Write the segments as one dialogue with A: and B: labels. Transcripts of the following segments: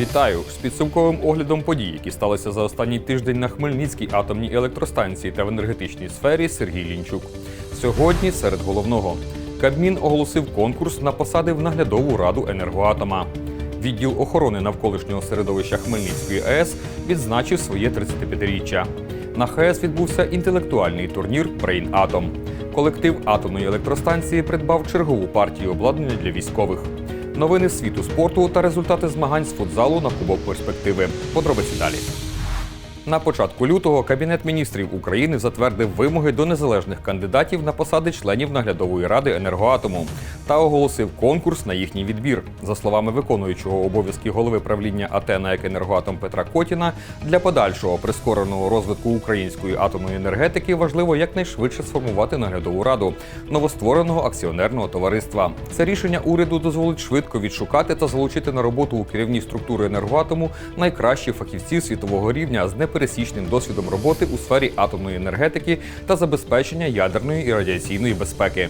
A: Вітаю з підсумковим оглядом подій, які сталися за останній тиждень на Хмельницькій атомній електростанції та в енергетичній сфері Сергій Лінчук. Сьогодні серед головного Кабмін оголосив конкурс на посади в наглядову раду енергоатома. Відділ охорони навколишнього середовища Хмельницької АЕС відзначив своє 35-річчя. На ХАЕС відбувся інтелектуальний турнір Брейн Атом. Колектив атомної електростанції придбав чергову партію обладнання для військових. Новини світу спорту та результати змагань з футзалу на Кубок перспективи. Подробиці далі. На початку лютого Кабінет міністрів України затвердив вимоги до незалежних кандидатів на посади членів наглядової ради енергоатому та оголосив конкурс на їхній відбір. За словами виконуючого обов'язки голови правління АТ «НАЕК енергоатом Петра Котіна, для подальшого прискореного розвитку української атомної енергетики важливо якнайшвидше сформувати наглядову раду новоствореного акціонерного товариства. Це рішення уряду дозволить швидко відшукати та залучити на роботу у керівні структури енергоатому найкращих фахівців світового рівня з непересічним досвідом роботи у сфері атомної енергетики та забезпечення ядерної і радіаційної безпеки.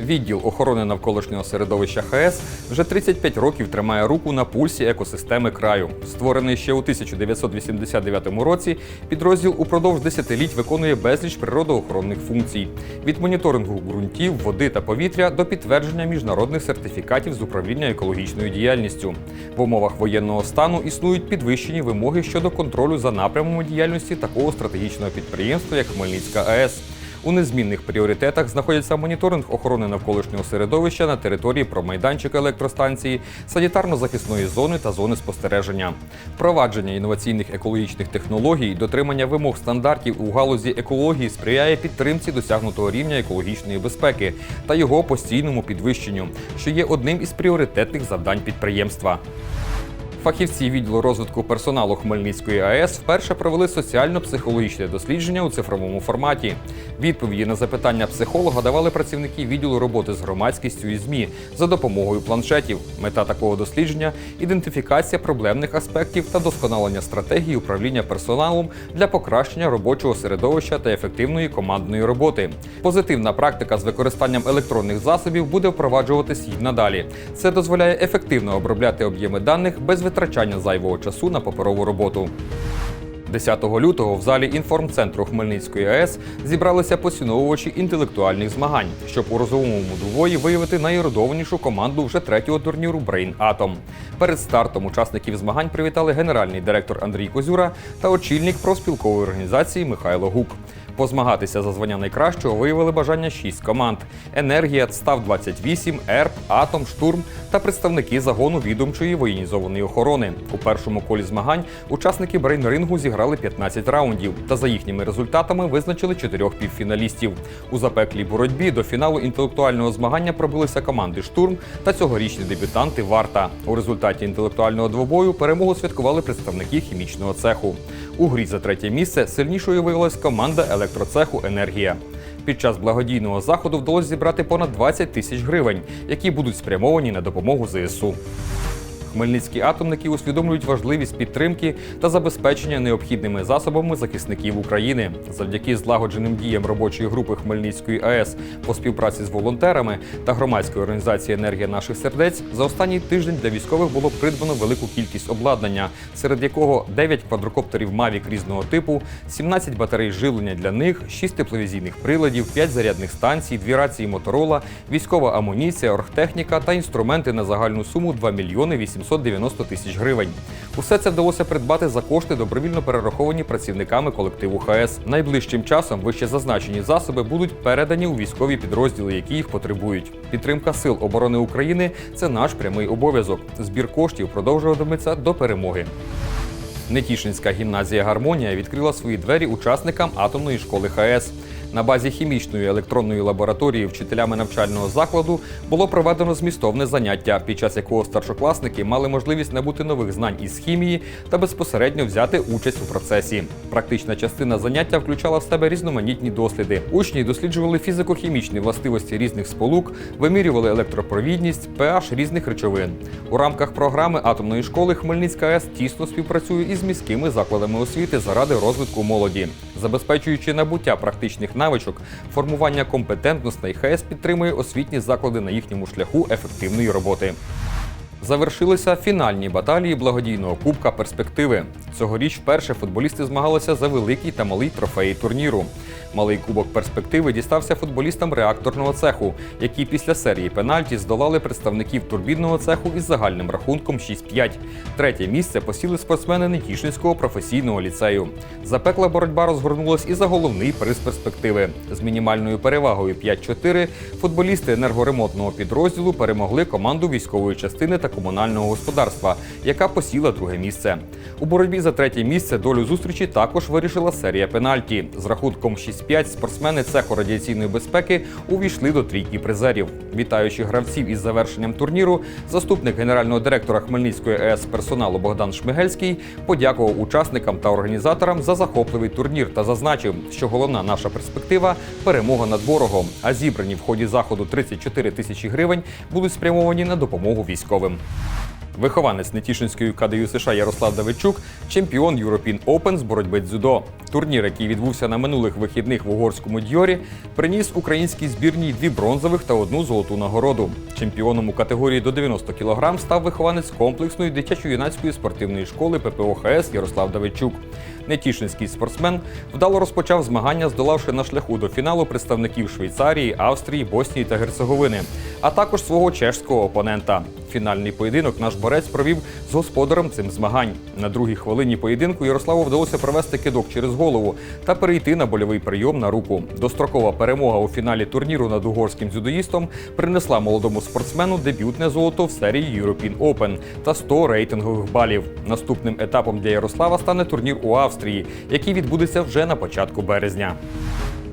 A: Відділ охорони навколишнього середовища ХАЕС вже 35 років тримає руку на пульсі екосистеми краю. Створений ще у 1989 році, підрозділ упродовж десятиліть виконує безліч природоохоронних функцій: від моніторингу ґрунтів, води та повітря до підтвердження міжнародних сертифікатів з управління екологічною діяльністю. В умовах воєнного стану існують підвищені вимоги щодо контролю за напрямами діяльності такого стратегічного підприємства, як Хмельницька АЕС. У незмінних пріоритетах знаходяться моніторинг охорони навколишнього середовища на території промайданчика електростанції, санітарно-захисної зони та зони спостереження, впровадження інноваційних екологічних технологій, дотримання вимог стандартів у галузі екології сприяє підтримці досягнутого рівня екологічної безпеки та його постійному підвищенню, що є одним із пріоритетних завдань підприємства. Фахівці відділу розвитку персоналу Хмельницької АЕС вперше провели соціально-психологічне дослідження у цифровому форматі. Відповіді на запитання психолога давали працівники відділу роботи з громадськістю і ЗМІ за допомогою планшетів. Мета такого дослідження ідентифікація проблемних аспектів та досконалення стратегії управління персоналом для покращення робочого середовища та ефективної командної роботи. Позитивна практика з використанням електронних засобів буде впроваджуватись і надалі. Це дозволяє ефективно обробляти об'єми даних без витрачання зайвого часу на паперову роботу. 10 лютого в залі інформцентру Хмельницької АЕС зібралися поціновувачі інтелектуальних змагань, щоб у розовому двобої виявити найродованішу команду вже третього турніру Брейн Атом. Перед стартом учасників змагань привітали генеральний директор Андрій Козюра та очільник профспілкової організації Михайло Гук. Позмагатися за звання найкращого виявили бажання шість команд: Енергія, Став 28, ЕРП, Атом, Штурм та представники загону відомчої воєнізованої охорони. У першому колі змагань учасники брейн-рингу зіграли 15 раундів та за їхніми результатами визначили чотирьох півфіналістів. У запеклій боротьбі до фіналу інтелектуального змагання пробилися команди Штурм та цьогорічні дебютанти Варта. У результаті інтелектуального двобою перемогу святкували представники хімічного цеху. У грі за третє місце сильнішою виявилась команда електроцеху Енергія. Під час благодійного заходу вдалося зібрати понад 20 тисяч гривень, які будуть спрямовані на допомогу ЗСУ. Хмельницькі атомники усвідомлюють важливість підтримки та забезпечення необхідними засобами захисників України. Завдяки злагодженим діям робочої групи Хмельницької АЕС по співпраці з волонтерами та громадської організації Енергія наших сердець за останній тиждень для військових було придбано велику кількість обладнання, серед якого 9 квадрокоптерів Mavic різного типу, 17 батарей живлення для них, 6 тепловізійних приладів, 5 зарядних станцій, 2 рації Моторола, військова амуніція, оргтехніка та інструменти на загальну суму 2 мільйони 890 тисяч гривень. Усе це вдалося придбати за кошти, добровільно перераховані працівниками колективу ХАЕС. Найближчим часом вище зазначені засоби будуть передані у військові підрозділи, які їх потребують. Підтримка сил оборони України це наш прямий обов'язок. Збір коштів продовжуватиметься до перемоги. Нетішинська гімназія Гармонія відкрила свої двері учасникам атомної школи ХАЕС. На базі хімічної електронної лабораторії вчителями навчального закладу було проведено змістовне заняття, під час якого старшокласники мали можливість набути нових знань із хімії та безпосередньо взяти участь у процесі. Практична частина заняття включала в себе різноманітні досліди. Учні досліджували фізико-хімічні властивості різних сполук, вимірювали електропровідність, pH різних речовин. У рамках програми атомної школи Хмельницька АЕС тісно співпрацює із міськими закладами освіти заради розвитку молоді, забезпечуючи набуття практичних навичок, формування компетентностей ХАЕС підтримує освітні заклади на їхньому шляху ефективної роботи. Завершилися фінальні баталії благодійного кубка перспективи. Цьогоріч вперше футболісти змагалися за великий та малий трофеї турніру. Малий кубок перспективи дістався футболістам реакторного цеху, які після серії пенальті здолали представників турбінного цеху із загальним рахунком 6-5. Третє місце посіли спортсмени Нетішинського професійного ліцею. Запекла боротьба розгорнулась і за головний приз перспективи. З мінімальною перевагою 5-4 футболісти енергоремонтного підрозділу перемогли команду військової частини та комунального господарства, яка посіла друге місце. У боротьбі за третє місце долю зустрічі також вирішила серія пенальті. З рахунком 6-5 спортсмени цеху радіаційної безпеки увійшли до трійки призерів. Вітаючи гравців із завершенням турніру, заступник генерального директора Хмельницької ЕС персоналу Богдан Шмигельський подякував учасникам та організаторам за захопливий турнір та зазначив, що головна наша перспектива перемога над ворогом. А зібрані в ході заходу 34 тисячі гривень будуть спрямовані на допомогу військовим. Вихованець Нетішинської КДЮ США Ярослав Давидчук, чемпіон European Open з боротьби дзюдо. Турнір, який відбувся на минулих вихідних в угорському Дьорі, приніс українській збірній дві бронзових та одну золоту нагороду. Чемпіоном у категорії до 90 кг став вихованець комплексної дитячо-юнацької спортивної школи ППОХС Ярослав Давидчук. Нетішинський спортсмен вдало розпочав змагання, здолавши на шляху до фіналу представників Швейцарії, Австрії, Боснії та Герцеговини, а також свого чешського опонента. Фінальний поєдинок наш борець провів з господарем цим змагань. На другій хвилині поєдинку Ярославу вдалося провести кидок через голову та перейти на больовий прийом на руку. Дострокова перемога у фіналі турніру над угорським дзюдоїстом принесла молодому спортсмену дебютне золото в серії European Open та 100 рейтингових балів. Наступним етапом для Ярослава стане турнір у Австрії, який відбудеться вже на початку березня.